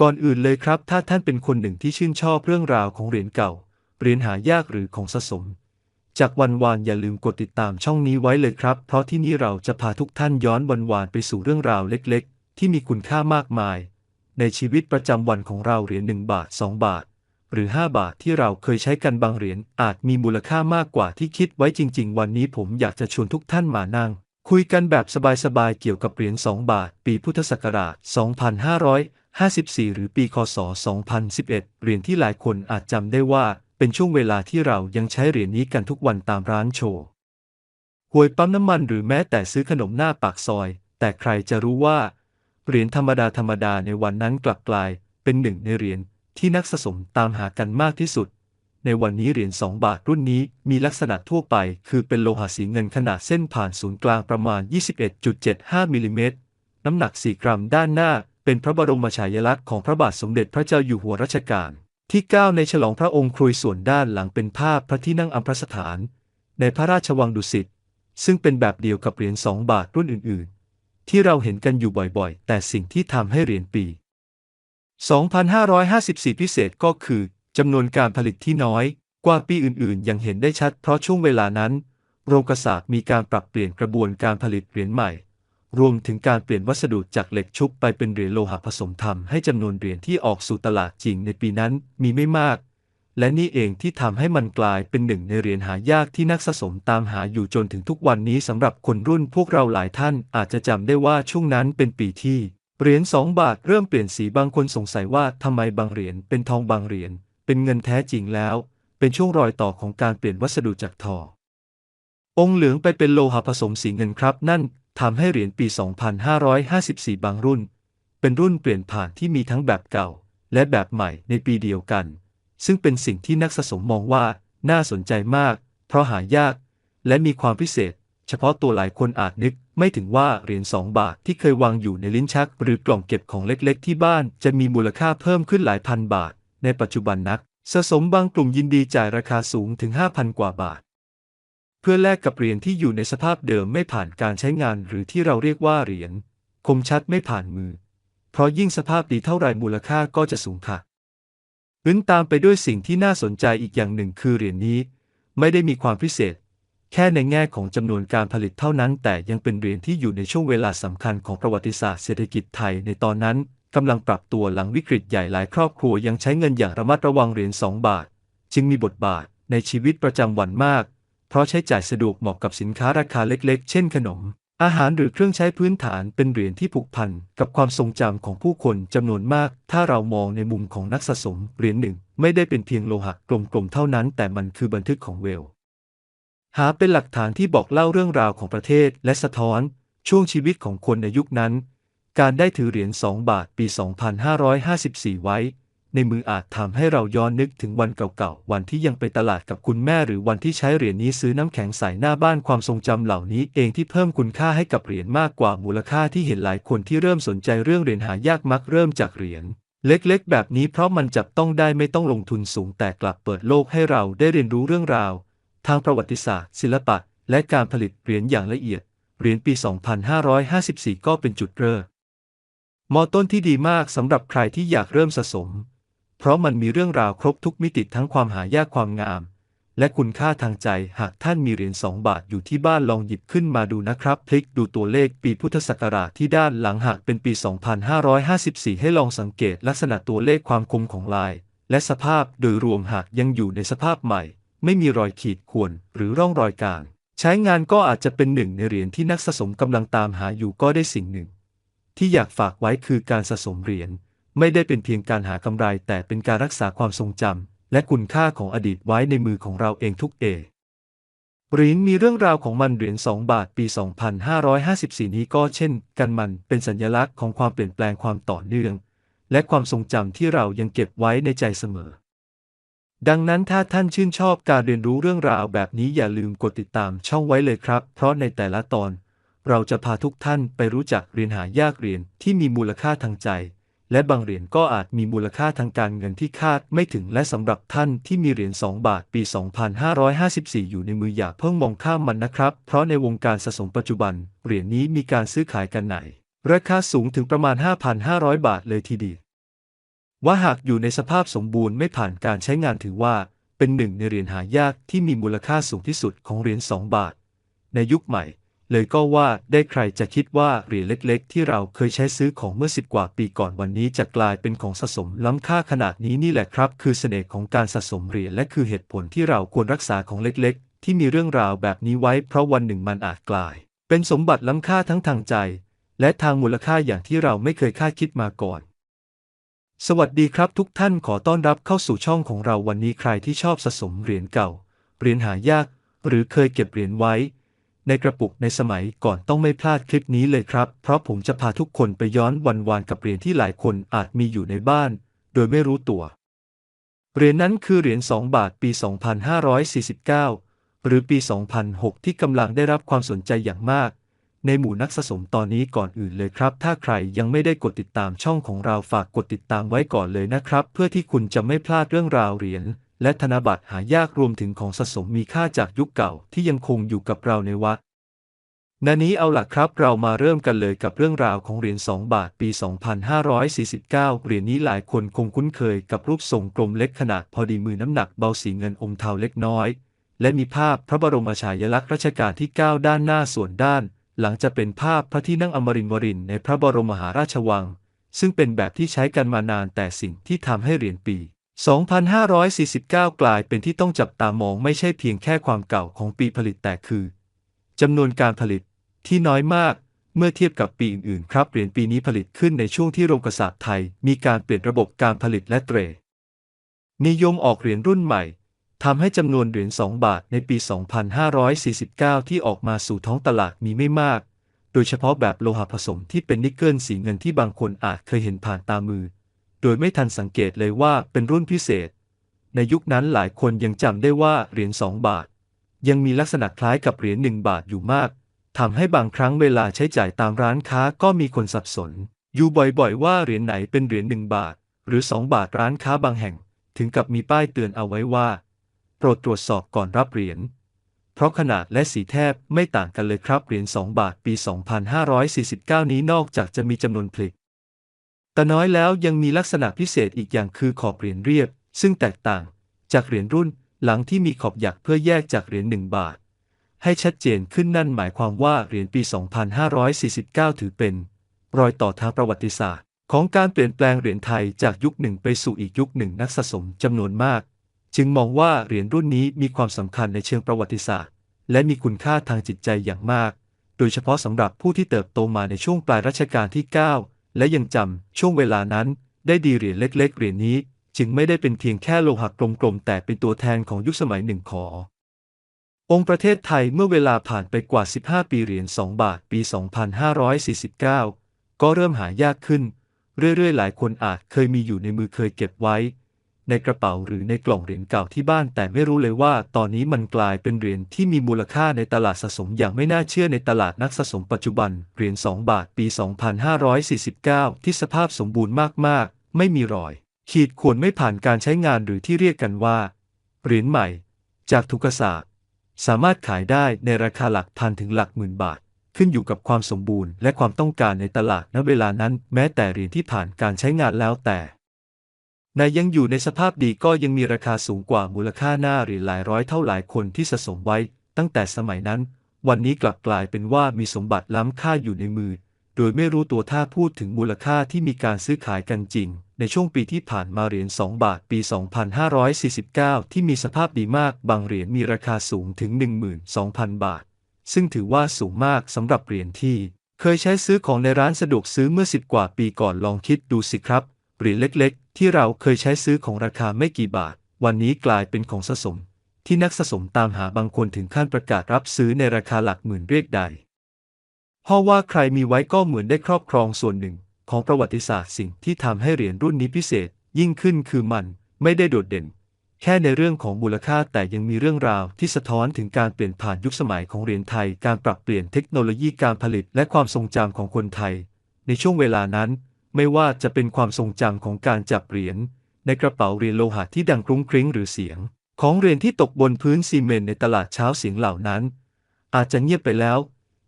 ก่อนอื่นเลยครับ ถ้าท่านเป็นคนหนึ่งที่ชื่นชอบเรื่องราวของเหรียญเก่า เหรียญหายากหรือของสะสม จากวันวานอย่าลืมกดติดตามช่องนี้ไว้เลยครับ เพราะที่นี่เราจะพาทุกท่านย้อนวันวานไปสู่เรื่องราวเล็กๆ ที่มีคุณค่ามากมาย ในชีวิตประจำวันของเราเหรียญ1บาท 2 บาท หรือ 5 บาทที่เราเคยใช้กันบางเหรียญอาจมีมูลค่ามากกว่าที่คิดไว้จริง ๆ วันนี้ผมอยากจะชวนทุกท่านมานั่งคุยกันแบบสบายๆเกี่ยวกับเหรียญ2บาท ปีพุทธศักราช 2554 หรือปีคศ 2011 เหรียญที่หลายคนอาจจำได้ว่าเป็นช่วงเวลาที่เรายังใช้เหรียญนี้กันทุกวันตามร้านโชว์หวยปั๊มน้ำมันหรือแม้แต่ซื้อขนมหน้าปากซอย แต่ใครจะรู้ว่า เหรียญธรรมดาธรรมดาในวันนั้นกลับกลายเป็นหนึ่งในเหรียญที่นักสะสมตามหากันมากที่สุด ในวันนี้เหรียญ2บาทรุ่นนี้มีลักษณะทั่วไป คือเป็นโลหะสีเงินขนาดเส้นผ่านศูนย์กลางประมาณ 21.75มิลลิเมตรน้ำหนัก 4 กรัมด้านหน้า เป็นพระบรมฉายาลักษณ์ของพระบาทสมเด็จพระเจ้าอยู่หัวรัชกาลที่ 9 ในฉลองพระองค์ครุยส่วนด้านหลังเป็นภาพพระที่นั่งอัมพรสถาน ในพระราชวังดุสิตซึ่งเป็นแบบเดียวกับเหรียญ2บาทรุ่นอื่น ๆ ที่เราเห็นกันอยู่บ่อยๆ แต่สิ่งที่ทำให้เหรียญปี 2554 พิเศษก็คือจำนวนการผลิตที่น้อย กว่าปีอื่นๆยังเห็นได้ชัดเพราะช่วงเวลานั้น โรงกษาปณ์มีการปรับเปลี่ยนกระบวนการผลิตเหรียญใหม่ รวมถึงการเปลี่ยนวัสดุจากเหล็กชุบไปเป็นเหรียญโลหะผสมทำให้จำนวนเหรียญที่ออกสู่ตลาดจริงในปีนั้นมีไม่มาก และนี่เองที่ทำให้มันกลายเป็นหนึ่งในเหรียญหายากที่นักสะสมตามหาอยู่จนถึงทุกวันนี้สำหรับคนรุ่นพวกเราหลายท่านอาจจะจำได้ว่าช่วงนั้นเป็นปีที่เหรียญ2บาทเริ่มเปลี่ยนสีบางคนสงสัยว่าทำไมบางเหรียญเป็นทองบางเหรียญเป็นเงินแท้จริงแล้ว เป็นช่วงรอยต่อของการเปลี่ยนวัสดุจากทององค์เหลืองไปเป็นโลหะผสมสีเงินครับ นั่น ทำให้เหรียญปี 2554 บางรุ่น เป็นรุ่นเปลี่ยนผ่านที่มีทั้งแบบเก่า และแบบใหม่ในปีเดียวกัน ซึ่งเป็นสิ่งที่นักสะสมมองว่าน่าสนใจมาก เพราะหายาก และมีความพิเศษ เฉพาะตัวหลายคนอาจนึกไม่ถึงว่าเหรียญ 2 บาทที่เคยวางอยู่ในลิ้นชัก หรือกล่องเก็บของเล็กๆ ที่บ้านจะมีมูลค่าเพิ่มขึ้นหลายพันบาท ในปัจจุบันนักสะสมบางกลุ่มยินดีจ่ายราคาสูงถึง 5,000 กว่าบาท พื่อแลกกับเหรียญที่อยู่ในสภาพเดิมไม่ผ่านการใช้งานหรือที่เราเรียกว่าเหรียญคมชัดไม่ผ่านมือ เพราะยิ่งสภาพดีเท่าไรมูลค่าก็จะสูงค่ะอื่นตามไปด้วยสิ่งที่น่าสนใจอีกอย่างหนึ่งคือเหรียญนี้ ไม่ได้มีความพิเศษ แค่ในแง่ของจำนวนการผลิตเท่านั้น แต่ยังเป็นเหรียญที่อยู่ในช่วงเวลาสำคัญของประวัติศาสตร์เศรษฐกิจไทยในตอนนั้นกำลังปรับตัวหลังวิกฤตใหญ่หลายครอบครัวยังใช้เงินอย่างระมัดระวังเหรียญ2บาท จึงมีบทบาทในชีวิตประจำวันมาก ราะใช้จ่ายสะดวกเหมาะกับสินค้าราคาเล็กๆ เช่นขนม อาหารหรือเครื่องใช้พื้นฐานเป็นเหรียญที่ผูกพันกับความทรงจำของผู้คนจำนวนมาก ถ้าเรามองในมุมของนักสะสมเหรียญหนึ่ง ไม่ได้เป็นเพียงโลหะกลมๆเท่านั้น แต่มันคือบันทึกของเวล หาเป็นหลักฐานที่บอกเล่าเรื่องราวของประเทศและสะท้อน ช่วงชีวิตของคนในยุคนั้น การได้ถือเหรียญ2บาทปี 2554 ไว้ ในมืออาจทำให้เราย้อนนึกถึงวันเก่าๆ วันที่ยังไปตลาดกับคุณแม่หรือวันที่ใช้เหรียญนี้ซื้อน้ำแข็งใส่หน้าบ้านความทรงจำเหล่านี้เองที่เพิ่มคุณค่าให้กับเหรียญมากกว่ามูลค่าที่เห็นหลายคนที่เริ่มสนใจเรื่องเหรียญหายากมักเริ่มจากเหรียญเล็กๆ แบบนี้เพราะมันจับต้องได้ไม่ต้องลงทุนสูงแต่กลับเปิดโลกให้เราได้เรียนรู้เรื่องราว ทางประวัติศาสตร์ ศิลปะ และการผลิตเหรียญอย่างละเอียด เหรียญปี 2554 ก็เป็นจุดเริ่มมอต้นที่ดีมากสำหรับใครที่อยากเริ่มสะสม เพราะมันมีเรื่องราวครบทุกมิติทั้งความหายากความงาม และคุณค่าทางใจหากท่านมีเหรียญ2บาทอยู่ที่บ้านลองหยิบขึ้นมาดูนะครับ พลิกดูตัวเลขปีพุทธศักราชที่ด้านหลังหากเป็นปี 2554 ให้ลองสังเกตลักษณะตัวเลขความคมของลาย และสภาพโดยรวมหากยังอยู่ในสภาพใหม่ ไม่มีรอยขีดข่วนหรือร่องรอยการใช้งานก็อาจจะเป็นหนึ่งในเหรียญที่นักสะสมกำลังตามหาอยู่ก็ได้สิ่งหนึ่ง ที่อยากฝากไว้คือการสะสมเหรียญ ไม่ได้เป็นเพียงการหากำไร แต่เป็นการรักษาความทรงจำและคุณค่าของอดีตไว้ในมือของเราเองทุกเอเหรียญมีเรื่องราวของมันเหรียญ2บาทปี 2554 นี้ก็เช่น กันมันเป็นสัญลักษณ์ของความเปลี่ยนแปลงความต่อเนื่อง และความทรงจำที่เรายังเก็บไว้ในใจเสมอ ดังนั้นถ้าท่านชื่นชอบการเรียนรู้เรื่องราวแบบนี้อย่าลืมกดติดตามช่องไว้เลยครับ เพราะในแต่ละตอน เราจะพาทุกท่านไปรู้จักเหรียญหายากเหรียญที่มีมูลค่าทางใจ และบางเหรียญก็อาจมีมูลค่าทางการเงินที่คาดไม่ถึงและสำหรับท่านที่มีเหรียญ 2 บาทปี 2554 อยู่ในมืออย่าเพิ่งมองข้ามมันนะครับ เพราะในวงการสะสมปัจจุบัน เหรียญนี้มีการซื้อขายกันไหน ราคาสูงถึงประมาณ 5,500 บาทเลยทีเดียวว่าหากอยู่ในสภาพสมบูรณ์ไม่ผ่านการใช้งานถือว่า เป็นหนึ่งในเหรียญหายากที่มีมูลค่าสูงที่สุดของเหรียญ 2 บาท ในยุคใหม่ เลยก็ว่าได้ใครจะคิดว่าเหรียญเล็กๆ ที่เราเคยใช้ซื้อของเมื่อสิบกว่าปีก่อนวันนี้จะกลายเป็นของสะสมล้ำค่าขนาดนี้นี่แหละครับ คือเสน่ห์ของการสะสมเหรียญและคือเหตุผลที่เราควรรักษาของเล็กๆ ที่มีเรื่องราวแบบนี้ไว้ เพราะวันหนึ่งมันอาจกลาย เป็นสมบัติล้ำค่าทั้งทางใจ และทางมูลค่าอย่างที่เราไม่เคยคาดคิดมาก่อนสวัสดีครับทุกท่านขอต้อนรับเข้าสู่ช่องของเราวันนี้ใครที่ชอบสะสมเหรียญเก่า เหรียญหายาก หรือเคยเก็บเหรียญไว้ ในกระปุกในสมัยก่อนต้องไม่พลาดคลิปนี้เลยครับ เพราะผมจะพาทุกคนไปย้อนวันวานกับเหรียญที่หลายคนอาจมีอยู่ในบ้าน โดยไม่รู้ตัว เหรียญนั้นคือเหรียญ 2 บาทปี 2549 หรือปี 2006 ที่กำลังได้รับความสนใจอย่างมากในหมู่นักสะสมตอนนี้ก่อนอื่นเลยครับ ถ้าใครยังไม่ได้กดติดตามช่องของเราฝากกดติดตามไว้ก่อนเลยนะครับ เพื่อที่คุณจะไม่พลาดเรื่องราวเหรียญ และธนบัตรหายากรวมถึงของสะสมมีค่าจากยุคเก่าที่ยังคงอยู่กับเราในวัดนานี้เอาล่ะครับเรามาเริ่มกันเลยกับเรื่องราวของเหรียญ 2 บาทปี 2549 เหรียญนี้หลายคนคงคุ้นเคยกับรูปทรงกลมเล็กขนาดพอดีมือน้ำหนักเบาสีเงินอมเทาเล็กน้อย และมีภาพพระบรมฉายาลักษณ์รัชกาลที่ 9 ด้านหน้าส่วนด้าน หลังจะเป็นภาพพระที่นั่งอมรินทร์วรินในพระบรมมหาราชวัง ซึ่งเป็นแบบที่ใช้กันมานานแต่สิ่งที่ทำให้เหรียญปี 2549 กลายเป็นที่ต้องจับตามองไม่ใช่เพียงแค่ความเก่าของปีผลิตแต่คือจำนวนการผลิตที่น้อยมากเมื่อเทียบกับปีอื่นๆครับเหรียญปีนี้ผลิตขึ้นในช่วงที่โรงกษาปณ์ไทย มีการเปลี่ยนระบบการผลิตและเตรนิยมออกเหรียญรุ่นใหม่ทำให้จำนวนเหรียญ 2 บาทในปี 2549 ที่ออกมาสู่ท้องตลาดมีไม่มาก โดยเฉพาะแบบโลหะผสมที่เป็นนิกเกิลสีเงินที่บางคนอาจเคยเห็นผ่านตามือ โดยไม่ทันสังเกตเลยว่าเป็นรุ่นพิเศษ ในยุคนั้นหลายคนยังจำได้ว่าเหรียญ2บาท ยังมีลักษณะคล้ายกับเหรียญ1บาทอยู่มากทำให้บางครั้งเวลาใช้จ่ายตามร้านค้าก็มีคนสับสน อยู่บ่อยๆ ว่าเหรียญไหนเป็นเหรียญหนึ่งบาท หรือ 2 บาทร้านค้าบางแห่ง ถึงกับมีป้ายเตือนเอาไว้ว่า โปรดตรวจสอบก่อนรับเหรียญเพราะขนาดและสีแทบไม่ต่างกันเลยครับเหรียญ2บาทปี 2549 นี้นอกจากจะมีจำนวนผลิต แต่น้อยแล้วยังมีลักษณะพิเศษอีกอย่างคือขอบเหรียญเรียบ ซึ่งแตกต่าง จากเหรียญรุ่นหลังที่มีขอบหยักเพื่อแยกจากเหรียญหนึ่งบาท ให้ชัดเจนขึ้นนั่นหมายความว่าเหรียญปี 2549 ถือเป็น รอยต่อทางประวัติศาสตร์ ของการเปลี่ยนแปลงเหรียญไทยจากยุคหนึ่งไปสู่อีกยุคหนึ่งนักสะสมจำนวนมาก จึงมองว่าเหรียญรุ่นนี้มีความสำคัญในเชิงประวัติศาสตร์ และมีคุณค่าทางจิตใจอย่างมาก โดยเฉพาะสำหรับผู้ที่เติบโตมาในช่วงปลายรัชกาลที่ 9 และยังจำช่วงเวลานั้นได้ดีเหรียญเล็ก ๆ เหรียญนี้จึงไม่ได้เป็นเพียงแค่โลหะกลมๆ แต่เป็นตัวแทนของยุคสมัยหนึ่งขอ องค์ประเทศไทยเมื่อเวลาผ่านไปกว่า 15 ปีเหรียญ2บาทปี 2549 ก็เริ่มหายากขึ้น เรื่อยๆ หลายคนอาจเคยมีอยู่ในมือเคยเก็บไว้ ในกระเป๋าหรือในกล่องเหรียญเก่าที่บ้าน แต่ไม่รู้เลยว่าตอนนี้มันกลายเป็นเหรียญที่มีมูลค่าในตลาดสะสมอย่างไม่น่าเชื่อในตลาดนักสะสมปัจจุบันเหรียญ2บาทปี 2549 ที่สภาพสมบูรณ์มากๆ ไม่มีรอย ขีดข่วนไม่ผ่านการใช้งานหรือที่เรียกกันว่าเหรียญใหม่ จากทุกศาสตร์สามารถขายได้ในราคาหลักพันถึงหลักหมื่นบาท ขึ้นอยู่กับความสมบูรณ์และความต้องการในตลาดณเวลานั้น แม้แต่เหรียญที่ผ่านการใช้งานแล้วแต่ ในยังอยู่ในสภาพดีก็ยังมีราคาสูงกว่ามูลค่าหน้าเหรียญหลายร้อยเท่าหลายคนที่สะสมไว้ ตั้งแต่สมัยนั้น วันนี้กลับกลายเป็นว่ามีสมบัติล้ำค่าอยู่ในมือ โดยไม่รู้ตัวถ้าพูดถึงมูลค่าที่มีการซื้อขายกันจริง ในช่วงปีที่ผ่านมาเหรียญ2บาทปี 2549 ที่มีสภาพดีมากบางเหรียญมีราคาสูงถึง 12,000 บาท ซึ่งถือว่าสูงมากสำหรับเหรียญที่ เคยใช้ซื้อของในร้านสะดวกซื้อเมื่อ 10 กว่าปีก่อนลองคิดดูสิครับ หรียญเล็กๆ ที่เราเคยใช้ซื้อของราคาไม่กี่บาท วันนี้กลายเป็นของสะสม ที่นักสะสมตามหาบางคนถึงขั้นประกาศรับซื้อในราคาหลักหมื่นเรียกใดเพราะว่าใครมีไว้ก็เหมือนได้ครอบครองส่วนหนึ่ง ของประวัติศาสตร์สิ่งที่ทำให้เหรียญรุ่นนี้พิเศษ ยิ่งขึ้นคือมันไม่ได้โดดเด่น แค่ในเรื่องของมูลค่าแต่ยังมีเรื่องราวที่สะท้อนถึงการเปลี่ยนผ่านยุคสมัยของเหรียญไทย การปรับเปลี่ยนเทคโนโลยีการผลิตและความทรงจำของคนไทย ในช่วงเวลานั้น ไม่ว่าจะเป็นความทรงจำของการจับเหรียญในกระเป๋าเหรียญโลหะที่ดังกรุ้งกริ้งหรือเสียง ของเหรียญที่ตกบนพื้นซีเมนต์ในตลาดเช้าเสียงเหล่านั้น อาจจะเงียบไปแล้ว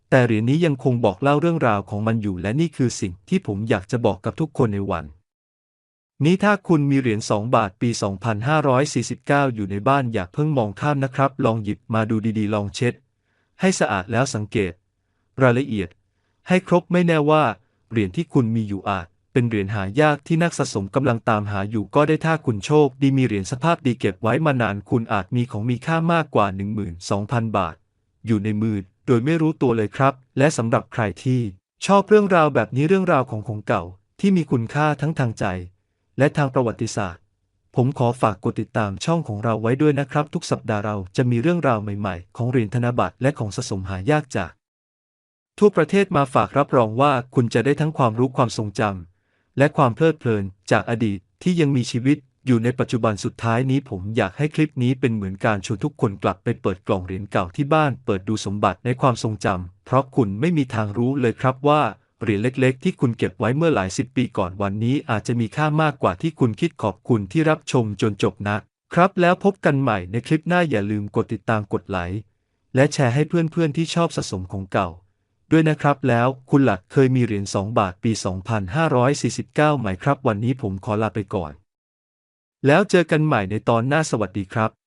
แต่เหรียญนี้ยังคงบอกเล่าเรื่องราวของมันอยู่และนี่คือสิ่งที่ผมอยากจะบอกกับทุกคนในวัน นี้ถ้าคุณมีเหรียญ2บาทปี 2549 อยู่ในบ้านอย่าเพิ่งมองข้ามนะครับ ลองหยิบมาดูดีๆ ลองเช็ด ให้สะอาดแล้วสังเกต รายละเอียด ให้ครบไม่แน่ว่าเหรียญที่คุณมีอยู่อาจ เป็นเหรียญหายากที่นักสะสมกำลังตามหาอยู่ก็ได้ถ้าคุณโชคดีมีเหรียญสภาพดีเก็บไว้มานานคุณอาจมีของมีค่ามากกว่า 12,000 บาท อยู่ในมือโดยไม่รู้ตัวเลยครับ และสำหรับใครที่ชอบเรื่องราวแบบนี้เรื่องราวของของเก่าที่มีคุณค่าทั้งทางใจ และทางประวัติศาสตร์ ผมขอฝากกดติดตามช่องของเราไว้ด้วยนะครับ ทุกสัปดาห์เราจะมีเรื่องราวใหม่ๆ ของเหรียญธนบัตรและของสะสมหายากจาก ทั่วประเทศมาฝากรับรองว่าคุณจะได้ทั้งความรู้ความทรงจำ และความเพลิดเพลินจากอดีตที่ยังมีชีวิตอยู่ในปัจจุบันสุดท้ายนี้ผมอยากให้คลิปนี้เป็นเหมือนการชวนทุกคนกลับไปเปิดกล่องเหรียญเก่าที่บ้าน เปิดดูสมบัติในความทรงจำเพราะคุณไม่มีทางรู้เลยครับว่าเหรียญเล็กๆ ที่คุณเก็บไว้เมื่อหลายสิบปีก่อนวันนี้อาจจะมีค่ามากกว่าที่คุณคิดขอบคุณที่รับชมจนจบนะครับ แล้วพบกันใหม่ในคลิปหน้าอย่าลืมกดติดตามกดไลค์และแชร์ให้เพื่อนๆที่ชอบสะสมของเก่า ด้วยนะครับแล้วคุณหลักเคยมีเหรียญ2บาทปี 2549 ไหมครับ วันนี้ผมขอลาไปก่อน แล้วเจอกันใหม่ในตอนหน้าสวัสดีครับ